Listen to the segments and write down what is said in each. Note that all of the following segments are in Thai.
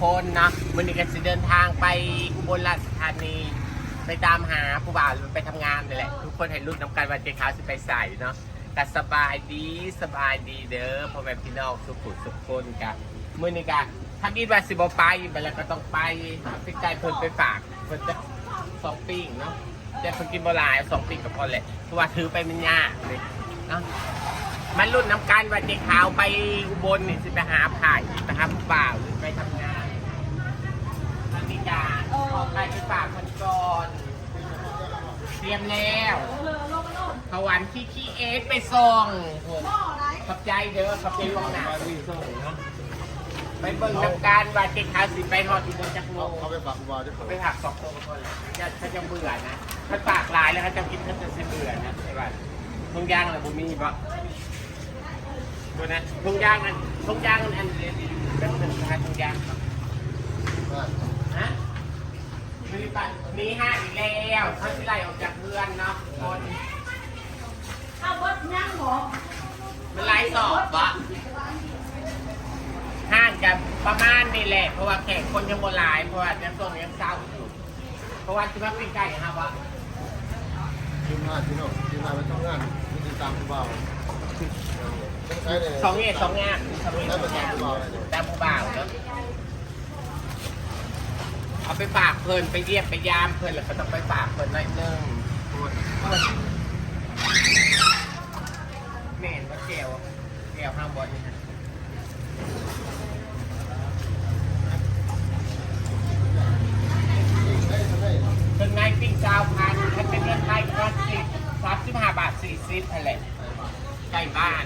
คนนะวันนี้ก็จะเดินทางไปอุบลราชธานี ไปตามหาผู้บ่าวไปทำงานนี่แหละ ทุกคนเห็นรุ่นน้ำกันวันเจ้าขาวสิไปใส่เนาะแต่สบายดีสบายดีเด้อพ่อแม่พี่น้องสุขุสุขคนกันมื่อนี้กันถ้าคิดว่าสิบไปไปแล้วก็ต้องไปเอาไปไกลเพิ่นไปฝากเพิ่นจะสองปิ้งเนาะแต่เพิ่นกินบหลายสองปิ้งก็พอแหละเพราะว่าถือไปมันยากเลยเนาะมันรุ่นน้ำกันว่าเจ๊ขาวไปอุบลนี่สิไปหาผ่ายไปหาผู้บ่าวหรือไปทำงานนาฬิกาออกไปไปฝากคนก่อนเต รียมแล้วขวันที่ขี้เอสไปส่งผมขอบใจเด้อขอบใจล่วงหน้าที่ส่งเนาะไปเบิ่งน้ำการว่าเจ๊ขาวสิไปฮอดอุบลจักโมเขางไปฝากคุณบอลด้วยไปผักสองตัวก่อนเลยจะเขาจะเบื่อนะถ้าปากลายแล้วเขาจะกินเขาจะเบื่อนะใช่ป่ะทุ่งย่างอะไรบุมีปะดูนะทุ่งย่างอันทุ่งย่างอันอันเดียวเป็นหนึ่งนะทุ่งย่างครับฮะ มีปะมีห้าอีกแล้วเขาที่ไล่ออกจากเพื่อนเนาะคนเอาบดย่างหรอมันไล่สอบปะห้างจะประมาณนี่แหละ เพราะว่าแขกคนยังโบหลายเพราะว่าจะส่งยังเศร้าอยู่เพราะว่าที่ว่าเป็นไก่ครับวะทีมงานพี่น้องทีมงานไปทำงานไม่ติดตามคุณบอลใช้เลยสองเงี้ยสองงานสองเงี้ยสองงานตามผู้บ่าวเนาะ เอาไปฝากเพิ่นไปเยี่ยมไปยามเพิ่นแล้วก็ต้องไปฝากเพิ่นหน่อยนึงแม่นว่าแก้วแก้วห้ามบอลนี่ฮะเป็นไงปิ้งเจ้าพันถ้าเป็นเงินไทยก็สิบสามสิบห้าบาทสี่สิบอะไรใกล้บ้าน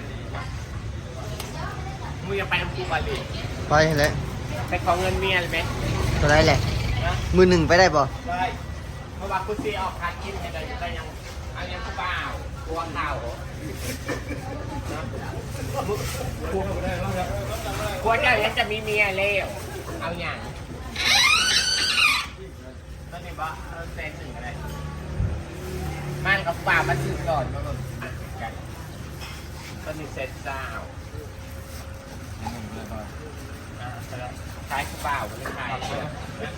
มึงยังไปน้ำกูบาลีไปแหล้วไปขอเงินเมียเลยไหมก็ได้แหละนะ มือหนึ่งไปได้บ่ได้เพราะว่าคุณซีออกคานกินให้ได้ก็ยังเอายังเปล่าตัวข่านะมึงกวไม่ได้แล้วครับกลัวเจ้ายังจะมีเมียแล้วเอาอย่างนี่บ่เอาแสนหนึ่งอะไรมันกับป่ามันซื้อก่อนมาแบบกันก็มีเซ็ตเจ้า อ่าแล้วขายกูเปล่าไม่ได้ขายเลย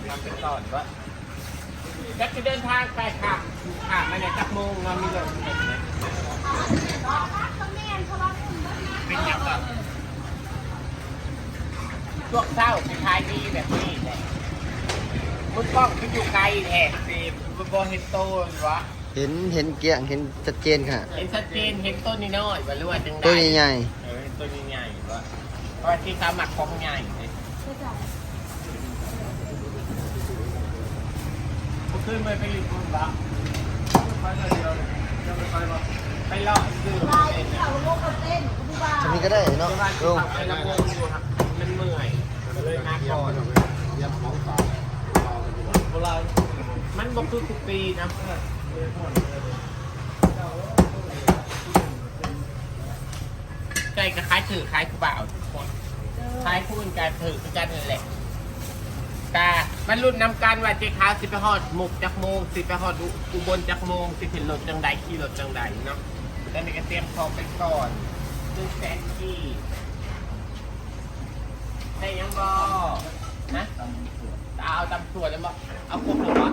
ทำเป็นก่อนวะจะจะเดินทางไปค่ะค่ะมาเนี่ยจักโมงเรามีเลยเป็นอย่างแบบช่วงเศร้าไปขายดีแบบนี้แหละมุดกล้องขึ้นอยู่ไกลแท้สิบุบเห็นโตหรือวะเห็นเห็นเกลี่ยงเห็นชัดเจนค่ะ เห็นชัดเจนเห็นต้นนี้น้อยว่าหรือว่าจังไดตัวใหญ่เออเห็นต้นนี้ใหญ่วะเพราะว่าที่เขาหมักของใหญ่เลย ขึ้นไปไปอยู่คุณบ้างไปเลยเดียวเลยจะไปไปบ่ไปเลาคือลายที่เขาโลกเขาเต้นผู้บ่าจะมีก็ได้เนาะลงไปลำวงอยู่ครับมันเมื่อยเลยมาเยี่ยก่อนเยี่ยมของฝากคุณบอลมันบอกคือทุกปีนะใจก็คล้ายถือคล้ายผู้บ่าวทุกคน คล้ายคู่กันถือคือกันนั่นแหละกามันรุ่นนำกันว่าเจ๊ขาวสิไปฮอดหมุกจักโมงสิไปฮอดอุอุบลจักโมงสิเป็นรถจังใดขี่รถจังใดเนาะแล้วนี่ก็เตรียมของไปก่อนซึ่งแซนกี้ได้ยังบอนะเอาตำส่วนแล้วบอเอาพวกหนึ่งบอ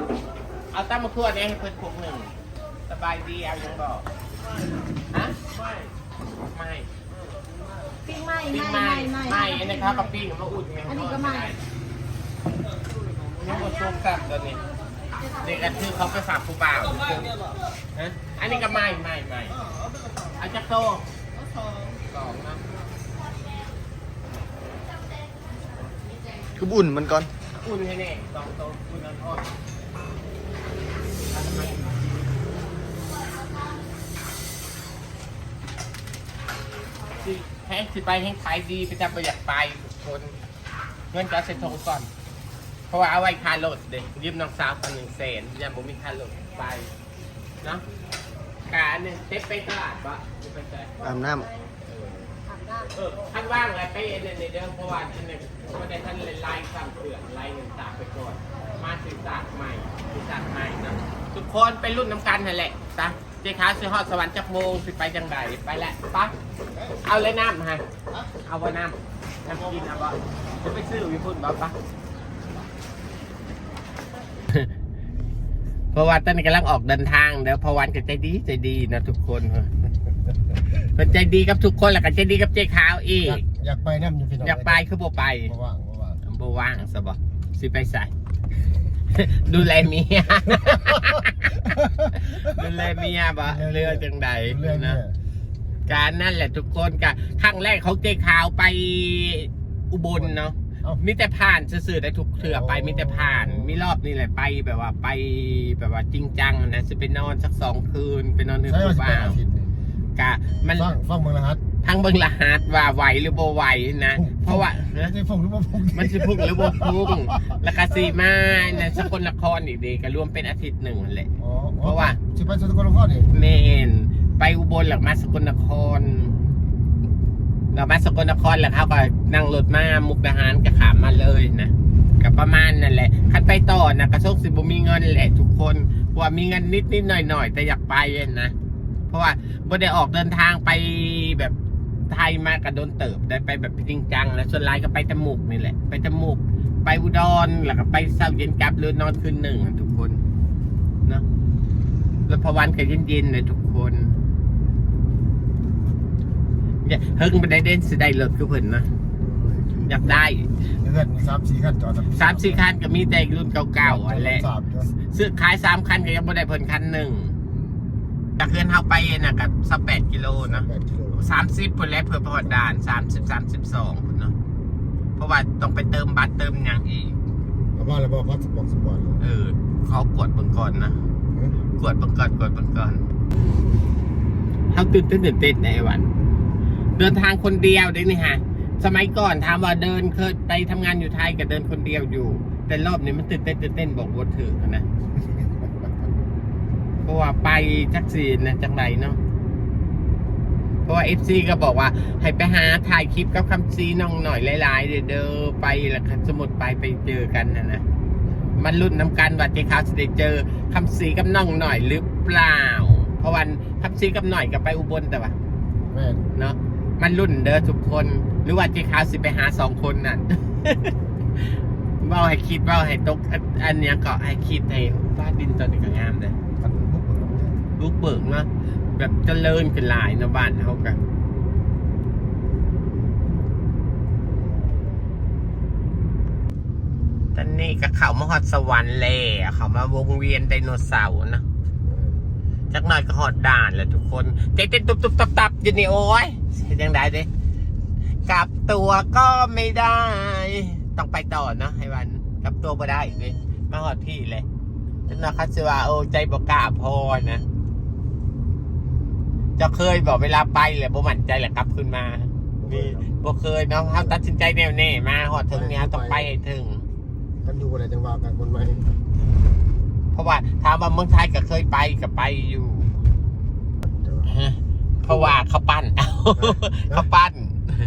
เอาตำมาทั่วเนี่ยให้เพิ่นพวกหนึ่งสบายดีเอายังบอกฮะไม่ไม่ ปิ้งไหม้ปิ้งไหม้ไม่ไหม้ไม่อันนี้ครับกับปิ้งมาอุ่นไงอันนี้ก็ไหม้นี่หมดซุปกับตัวนี้เด็กกันคือเขาไปฝากผู้บ่าวฮะอันนี้ก็ไม่ไม่ไม่เอาจักโตสองนะคือบุ่นมันก่อน อุ่นให้แน่สองโตอุ่นอ่อนๆสิ แห้งสิไปแห้งขายดีไปจะประหยัดไปทุกคนเงินจะเอาเซ็นทงก่อน เพราะว่าเอาไว้ค่ารถเด็กยืมน้องสาวคนหนึ่งเซนยังบ่มีค่ารถไปเนาะกาหนึ่งเต็ไปตลาดปะเต็ไปใจอาบน้อาบน้ำเออท่านว่างอะไรไปเอ็นในเดิมเพราะว่าอันหนึ่งเพราะได้ท่านเลยไล่สั่งเถื่อนไล่หนึ่งตากไปก่อนมาสื่อสารใหม่สื่อสารใหม่เนาะทุกคนไปรุ่นน้ำกันนั่นแหละจ้ะ เจ๊ค้าสิฮอดสวรรค์จักโมงสิไปจังไดไปแล้วปเอาเลยน้ำฮะเอาว่น้ำน้ำกินเอาบ่จะไปซื้อวิพุ่นบ่ปะเพราะว่าตอนนี้กำลังออกเดินทางเดี๋ยวพอวันก็ใจดีใจดีนะทุกคนมันใจดีกับทุกคนแหละก็ใจดีกับเจ๊ขาวอีก อยากไปน้ำอยู่พี่น้องอยากไปคือบ่ไปบ่ว่างบ่ว่างบ่ว่างซบ่สิไปใส่ดูแลเมีย แลเมียบ่เรือจังใดเรื่องนะเนี่ยการนั่นแหละทุกคนกะครั้งแรกเขาเจ๊ขาวไปอุบลเนาะเอ้า มีแต่ผ่านซื่อๆได้ทุกเถื่อไปมีแต่ผ่านมีรอบนี่แหละไปแบบว่าไปแบบว่าจริงจังนะจะไปนอนสักสองคืนไปนอนเรือใช่ผู้ว่าสิไปบ่าวอาทิตย์นี่กะมัน ฟังฟังเมืองรหัสทั้ งเบิ่งรหัสว่าไหวหรือบ่ไหวนะ เพราะว่าไม่นะใช่ฟงหรือว่าฟงมันสิพุ่งหรือบ่พุ่งแล้วก็สีมาในสกลนครอีกดีก็รวมเป็นอาทิตย์หนึ่งนั่นแหละ อ๋อเพราะว่า สิไปสกลนครนี่เมนไปอุบลหลักมาสกลนครเรามาสกลนครแล้วเขาก็นั่งรถมามุกดาหารก็ขามมาเลยนะกับประมาณนั่นแหละคันไปต่อนะกระโชกสิบมีเงินแหละทุกคนเพราะว่ามีเงินนิดนิดหน่อยหน่อยๆแต่อยากไปอะนะเพราะว่าบ่ได้ออกเดินทางไปแบบ ไทยมากระโดนเติบได้ไปแบบจริงจัง แล้วส่วนรายก็ไปจมูกนี่แหละ ไปจมูก ไปอุดรแล้วก็ไปเช้าเย็นกลับหรือนอนคืนหนึ่งอะทุกคนเนาะแล้วพอวันก็เย็นๆเลยทุกคนอย่าเฮิงไปได้เด่นสิได้รถคือเพิ่นนะอยากได้เดือนมีสามสี่ขั้นจอดสามสี่คันก็มีแต่รุ่นเก่าๆอะแหละสามเดือนซื้อขายสามคันก็ยังไม่ได้เพิ่นคันหนึ่ง จากเพื่อนเฮาไปน่ะกับสักแปดกิโลนะแปดกิโลสามสิบพุ่นแล้วเพื่อพอดด่านสามสิบสามสิบสองพุ่นเนาะเพราะว่าต้องไปเติมบัตรเติมอย่างอีกเอาว่าแล้วบอกพัสปอร์ตสปอร์ตเออเขากดเบิ่งก่อนนะกดเบิ่งก่อนกดเบิ่งก่อนเขาตื่นเต้นตื่นเต้นในไอ้วัน เดินทางคนเดียวเด้นี่ฮะสมัยก่อนถามว่าเดินเคยไปทำงานอยู่ไทยก็เดินคนเดียวอยู่ แต่รอบนี้มันตื่นเต้นตื่นเต้นบอกว่าถือนะเพ ราะว่าไปจักสีนะจังไรเนาะเพราะว่าเอฟซีก็บอกว่า ให้ไปหาถ่ายคลิปกับคำซีน้องหน่อยหลายๆ เด้อเด้อไปแล้วก็สมุดไปไปเจอกันนะนะมันรุ่นน้ำกันว่าเจ๊ขาวจะได้เจอคำซีกับน้องหน่อยหรือเปล่า เพราะวันคำซีกับหน่อยก็ไปอุบลแต่ว่าแม่นเนาะมันรุ่นเด้อทุกคน หรือว่าเจ๊ขาวสิไปหาสองคนนั่นเว่าให้คิดเว่าให้ตกอันอันเนี้ยก็ให้คิดให้ฟ้าดินตอนนี้ก็งามเลยกันบุกเบิ ลูกเบิกเนาะแบบเจริญขึ้นหลายนะบ้านเขากันตอนนี้ก็เข้ามาฮอดสวรรค์แล้วเขามาวงเวียนไดโนเสาร์นะจักหน่อยก็หอดด่านแหละทุกคนใจเต้นตุบตุบตับตับอยู่นี่โอ้ยเยังไงดิกลับตัวก็ไม่ได้ ต้องไปต่อเนะให้วันกลับตัวไม่ได้อีกเลยมาหอดที่เลยจนนาคัสว่าโอ้ใจบอกกล้าพอนะ จะเคยบอกเวลาไปแหละบ่มั่นใจแหละกลับขึ้นมานี่บ่เคยเนาะเขาตัดสินใจแน่วแน่มาหอดถึงเนี้ยต้องไปให้ถึงกันอยู่อะไรจังหวะกันคนใหม่เพราะว่าถามว่าเมืองไทยก็เคยไปก็ไปอยู่ฮะเพราะว่าเขาปั้นเขาปั้น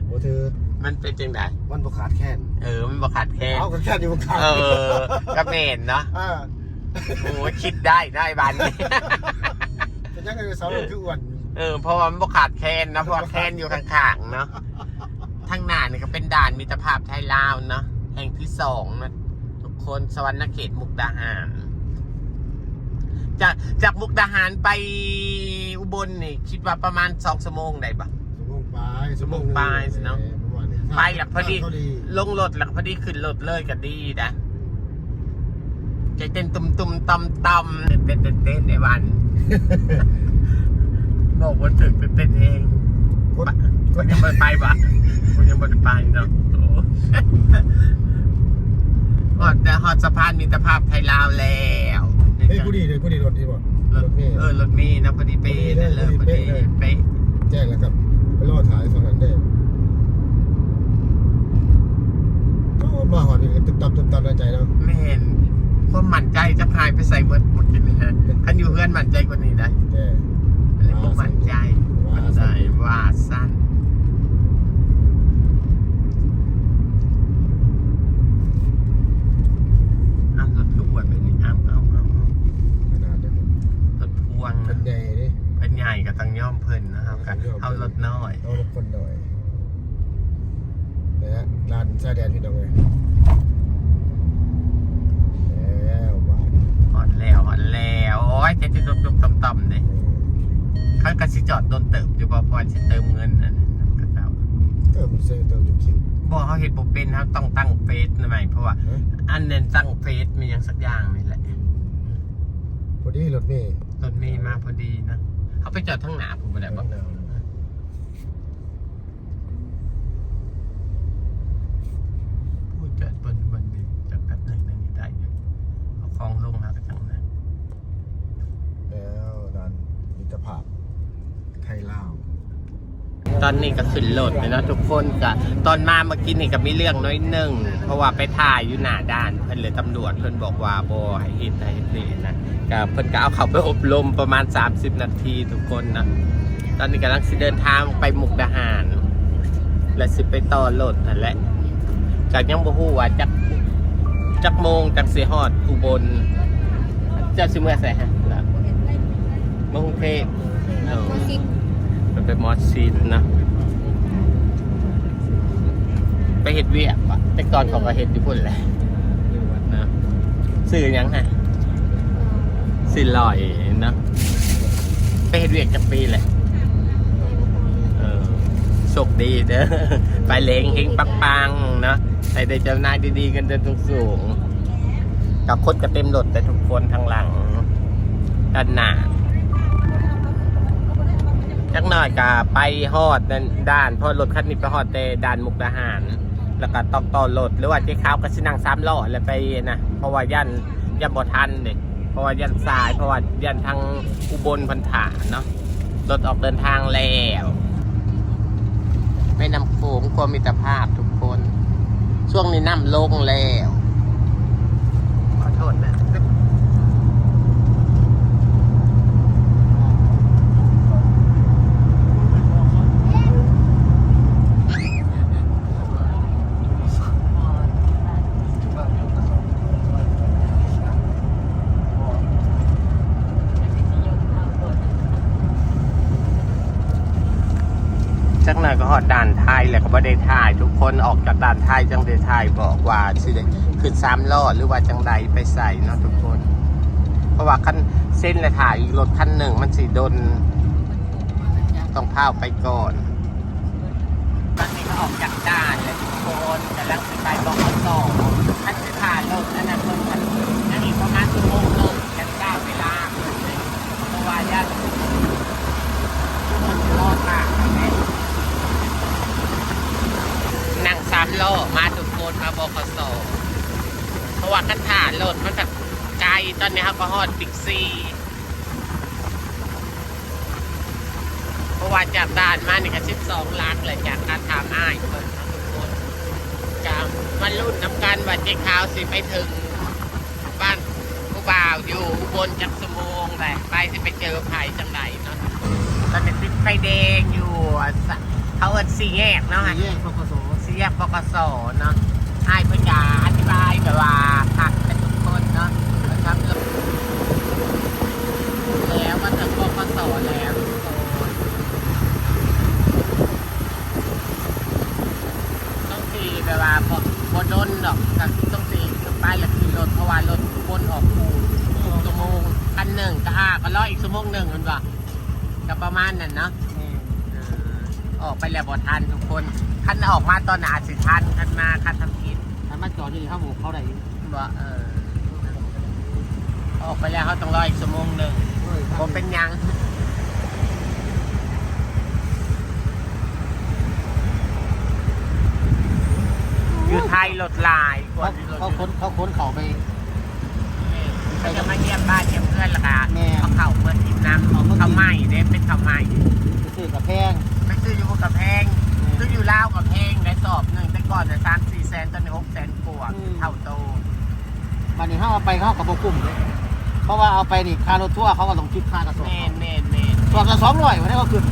โอ้เธอมันเป็นจังไดมันบกขาดแค้นเออมันบอขาดแค่เอากันแค่อยู่บกขาดเออก็เมนเนาะอ่าโอ้ยคิดได้ได้บันจะยังไงเสาร์คืออ้วน เออเพราะว่ามันบอขาดแคนนะเพราะว่าแคนอยู่ข้างๆเนาะทั้งหน้านี่ก็เป็นด่านมิตรภาพไทยลาวเนาะแห่งที่สองนะทุกคนสวรรณเขตมุกดาหาร จากจากมุกดาหารไปอุบลนี่คิดว่าประมาณสองชั่วโมงได้ปะ สมองปลายสมองปลายสิเนาะประมาณนี้ไปหลักพอดีเขาดี ลงรถหลักพอดีขึ้นรถเลยก็ดีนะใจเต้นตุ่มตุ่มตำตำเต้นเต้นเต้นเต้นในวัน บอกว่าถึงเต้นเต้นเองกดก็ยังไม่ไปปะก็ยังไม่ได้ไปเนาะโอ้ฮอดฮอดสะพานมิตรภาพไทยลาวแล้วเฮ้ยกูดีเลยกูดีรถดีป่ะรถเมล์เออรถเมีนะพอดีเป๊ะนั่นเลยพพออดีดีเป๊ะเลยเป๊ะแจ้งแล้วครับไปรอถ่ายฝั่งนั้นได้ก็มาหอดอีกตึบตับตึบตับในใจเนาะไม่เห็นความมั่นใจจะพายไปใส่เบิร์ดหมดกินนี่ฮะคันอยู่เพื่อนมั่นใจกว่านี้ได้แต่อันนี้ผ มั่นใจมั่นใจว่าสั้นเอารถทุกวันแบบนี้เอาเอาเอาเอา ขนาดนั้น รถพวง เป็น นะ ใหญ่ดิ เพิ่นใหญ่กับตังย่อมเพิ่นนะครับกับเอารถน้อย เอารถคนหน่อยนะฮะลานชายแดนพี่น้องเลยแล้วมา ฮอดแล้วฮอดแล้ว จอดโดนเติมอยู่บ่พอจะเติมเงินนั่นน่ะก็เจ้า เติมเซเติมจุคิวบ่เขาเห็นบ่เป็นครับต้องตั้งเฟซใหม่เพราะว่าฮะอันนั้นตั้งเฟซมีอย่างสักอย่างนี่แหละพอดีรถเมย์รถมีมาพอดีนะเขาไปจอดทั้งหนาผมไปแล้วบ่หนาวพูดจอดบนบนนี้จอดแป๊บหนึงนึงอยู่ได้อยู่เอาคลองลงแล้วก็จังนั้นแล้วดันมิตรภาพไทยลาว ตอนนี้ก็ขึ้นรถเลยเนาะทุกคนก็ตอนมาเมื่อกี้นี่ก็มีเรื่องน้อยหนึ่ง เพราะว่าไปถ่ายอยู่หน้าด้านเพิ่นเลยตำรวจเพิ่นบอกว่าบ่ให้เฮ็ดให้เฮ็ดนี่นะก็เพิ่นก็เอาเขาไปอบรมประมาณ 30 นาทีทุกคนนะตอนนี้กำลังสิเดินทางไปมุกดาหาร และสิไปต่อรถนั่นแหละจากยังบ่ฮู้ว่าจักจักโมงจักสิฮอดอุบลเจ้าสิเมื่อไสฮะล่ะมื่อกรุงเทพ อมันเป็นมอสซีนนะ ไปเห็ดเวียกอะแต่ก่อนเขาก็เห็ดอยู่พุ่นแหละนะสื่อยังไงสื่อลอยนะไปเห็ดเวียกจากปีเลยเออโชคดีเด้อไปเลงเฮงปังปังๆนะใส่ได้เจ้านายดีๆกันเดินสูงๆกับคนก็เต็มรถแต่ทุกคนทางหลังด้านหน้า จักหน่อยก็ไปฮอดนั่นด้านเพราะรถคันนี้ไปฮอดแต่ด่านมุกดาหาร แล้วก็ต้องต่อรถหรือว่าเจ๊ข้าวก็สินั่งสามล้อแล้วไปนะเพราะว่ายันยันบ่ทันเด็เพราะว่ายันสายเพราะว่ายันทางอุบลพันธาเนาะรถออกเดินทางแล้วไปนำโขงความมิตรภาพทุกคน ช่วงนี้น้ำลงแล้วขอโทษนะ จักหน่อยก็หอดด่านไทยแหละก็บ่ได้ถ่าย ทุ กคนออกจากด่านไทยจังได้ถ่ายบอกว่าสิได้ขึ้นสามล้อหรือว่าจังใดไปใส่เนาะทุกคน เพราะว่าคันเส้นเลยถ่ายรถคันหนึ่งมันสีดนต้องพาไปก่อนตอนนี้ก็ออกจากด่านเลยทุกคนกำลังสิไปบอกต่อคันสิถ่ายรถนั่นนะคนคันนั่นอีกประมาณชั่วโมงหนึงกันได้เวลาเพราะว่าญาติ มันรอดมากนั่งสามโลมาทุกคนมาบคสเพราะว่าคันถ่ารถมันแบบไกลตอนนี้เขาก็ฮอดบิ๊กซีเพราะว่าจากด่านมานี่ก็สิบสองลักเลยจากการถามอ้ายเพิ่นนะทุกคนจะมารุ่นน้ำกันว่าเจ๊ขาวสิไปถึง บ้านผู้บ่าวอยู่อุบนจักสมงแหละไปสิไปเจอไผ่จังไหนเนาะตอนนี้ติดไฟแดงอยู่อะสะเขาเอิดสี่แยกเนาะแยกพกส สี่แยกปกสเนาะให้พื่อนจะอธิบายแบบว่าผักเป็นทุกคนเนาะนะครับแล้วก็ถึงปกสแล้วทุกคนต้องตีแบบว่าบอบดนดอกกับต้องตีไปแล้วขี่รถเพราะว่ารถบนออกคูชั่วโมงคันหนึ่งก็ห้าก็ร้อยอีกชั่วโมงหนึ่งมันว่าก็ประมาณนั้นเนาะ อออกไปแล้วบ่ทันทุกคนคันออกมาตอนหนาสิทันคันมาคันทำกินถ้ามาจอดนี่ครับผมเขาได้บ่เออออกไปแล้วเขาต้องรออีกชั่วโมงหนึ่งผมเป็นหยังอยู่ไทยรถลายกว่าที่รถเขาค้นเขาค้นเขาไปเขาจะมาเยี่ยมบ้านเยี่ยมเพื่อนละกันแม่เขาเข่าเมื่อกินน้ำเขาเขาไหม้เด้เป็นเขาไหม้ไปซื้อกับแพงไป ซื้ออยู่กับแพงซื้ออยู่ลาวกับแพงได้สอบหนึ่งแต่ก่อนเนี่ยสามสี่แสนตอนนี้หกแสนกว่าเท่าโตวันนี้เขาเอาไปเขากับโบกุ้มเลยเพราะว่าเอาไปนี่ค่ารถทั่วร์เขาก็ต้องคิดค่ากระสอบเมนเมนเมนสอบละสองร้อยวันนี้ก็คือ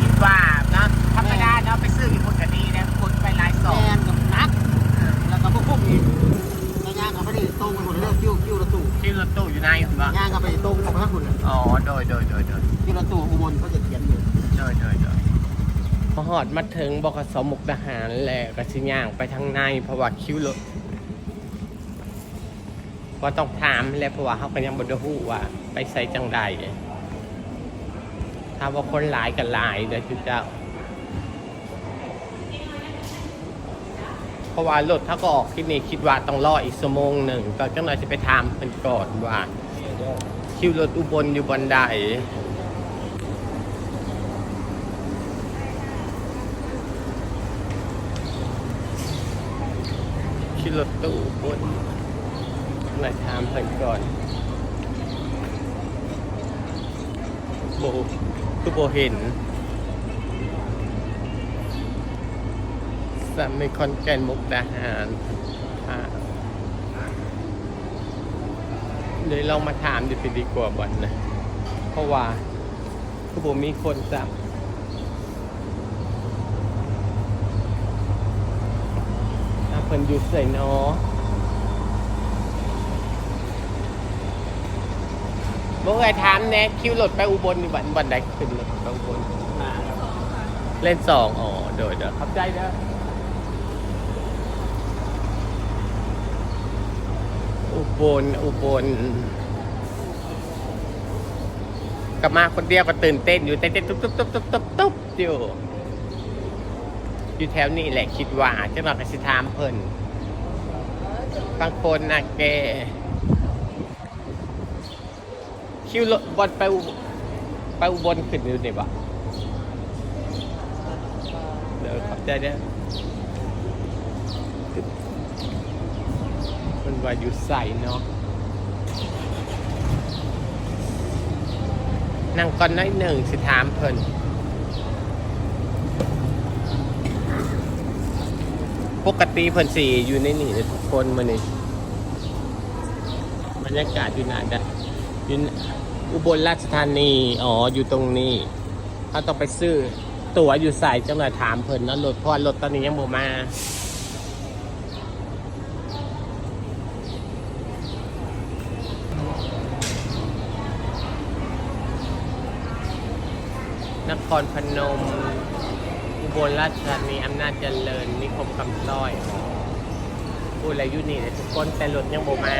คิดว่านะธรรมดาเนาะไปซื้ออยู่พุทธดีนะคุณไปหลายสแพอบงกับนักแล้วก็โบกุ้มอีกแต่ย่างกับไปนี่ตรงไปหมดเลยคิ้วคิ้วรถตู้ที่รถตู้อยู่ในคุณว่าย่างกับไปตรงกับพระคุณเลยอ๋อโดยโดยโดยโดยคิ้วรถตู้อุบลเขาจะเขียนอยู่โดยโดยโดย พอหอดมาถึงบกสมุกดาหารแหละก็สิย่างไปทางในเพราะว่าคิ้วรถก็ต้องถามแหล้วเพราะว่าเขาก็ยังบ่ได้ฮู้ว่า ไปใส่จังใดถ้าว่าคนหลายกับหลายเด้อจุเจ้าเพราะว่ารถถ้าก็ออกที่นี่คิดว่าต้องรออีกชั่วโมงหนึ่งก็จังหน่อยจะไปถามเพิ่นก่อนว่าคิวรถอุบลอยู่บนใดคิวรถตู้อุบลหน่อยถามเพิ่นก่อน โบคือโบเห็นสามในคอนแกนมุกดาหารเดี๋ยวลองมาถามดูสิดีกว่าบ่อนนะ เพราะว่าคือผมมีคนจับเพิ่นอยู่ใส่เนอ บอกไอ้ถามแน่คิวรถไปอุบลนี่บันบันใดขึ้นรถไปอุบลเล่นสองอ๋อโดยเดี๋ยวขับใจเด้ออุบลอุบลกลับมาคนเดียวก็ตื่นเต้นอยู่เต้นเต้นตุ๊บตุ๊บตุ๊บตุ๊บตุ๊บตุ๊บอยู่อยู่แถวนี้แหละคิดว่าจะมากระสิถามเพิ่นบางคนนะแก คิวรถบอลไปอุไปอุบลขึ้นอยู่นี่บ่เดี๋ยวขับใจเด้อมันว่าอยู่ใส่เนาะนั่งก่อนน้อยหนึ่งสิถามเพิ่นปกติเพิ่นสี่อยู่ในนี่ทุกคนมานี่บรรยากาศอยู่ไหนนะ อยู่อุบลราชธานี อ๋อ อยู่ตรงนี้เขาต้องไปซื้อตั๋วอยู่ใส่จังหวะถามเพิ่นนะรถเพราะรถตอนนี้ยังบ่มา นครพนม อุบลราชธานีอำนาจเจริญนิคมคำซ้อยพูดอะไรอยู่นี่เลยทุกคนแต่รถยังโบมา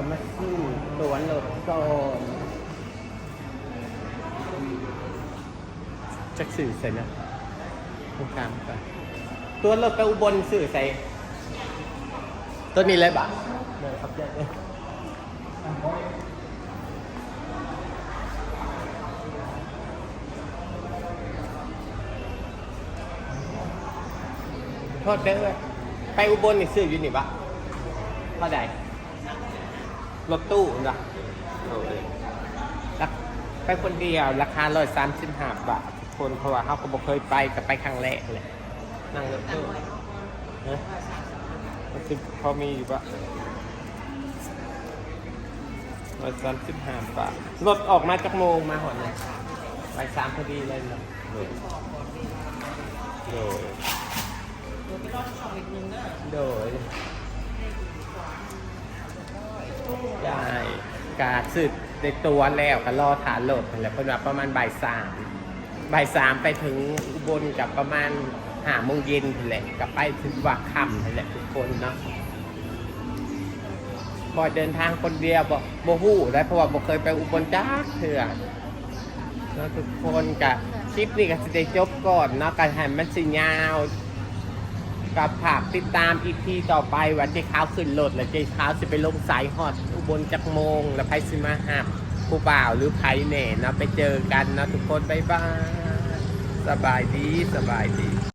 ตอนนี้ก็มาซื้อตัวรถก่อนจักสื่อใส่นะตรงกลางไปตัวรถไปอุบลสื่อใส่ตัวนี้เลยบ่ะเลยครับแยกเลยโทษเด้อไปอุบลนี่ซื้ออยู่นี่ปะเท่าใดร รถตู้นะราคไปคนเดียว ราคาร้อยสามสิบห้าบาททุกคนเพราะว่าเขาก็บอกเคยไปกับไปครั้งแรกเลยนั่งรถตู้ฮะมันสิพอมีอยู่ปะร้อยสามสิบห้าบาทรถออกมาจากโมงมาหอนเลยไปสามพอดีเลยเนาะโดยโดย ได้กาสืบในตัวแล้วก็รอฐานโหลดและเพิ่นว่าประมาณบ่ายสามบ่ายสามไปถึงอุบลกับประมาณห้าโมงเย็นแหละก็ไปถึงวักค่ำแหละทุกคนเนาะพอเดินทางคนเดียวบ่บ่ฮู้ได้เพราะว่าบ่เคยไปอุบลจ้าเถื่อเนาะทุกคนกับคลิปนี้ก็สิได้จบก่อนเนาะการให้มันสิยาว กับฝากติดตามอีพีต่อไปวันเจ๊ขาวขึ้นรถแล้วเจ๊ขาวจะไปลงสายฮอดอุบลจักโมง แล้วไพซิมาหับผู้บ่าวหรือไพเน่เนาะไปเจอกันนะทุกคนบ๊ายบายสบายดีสบายดี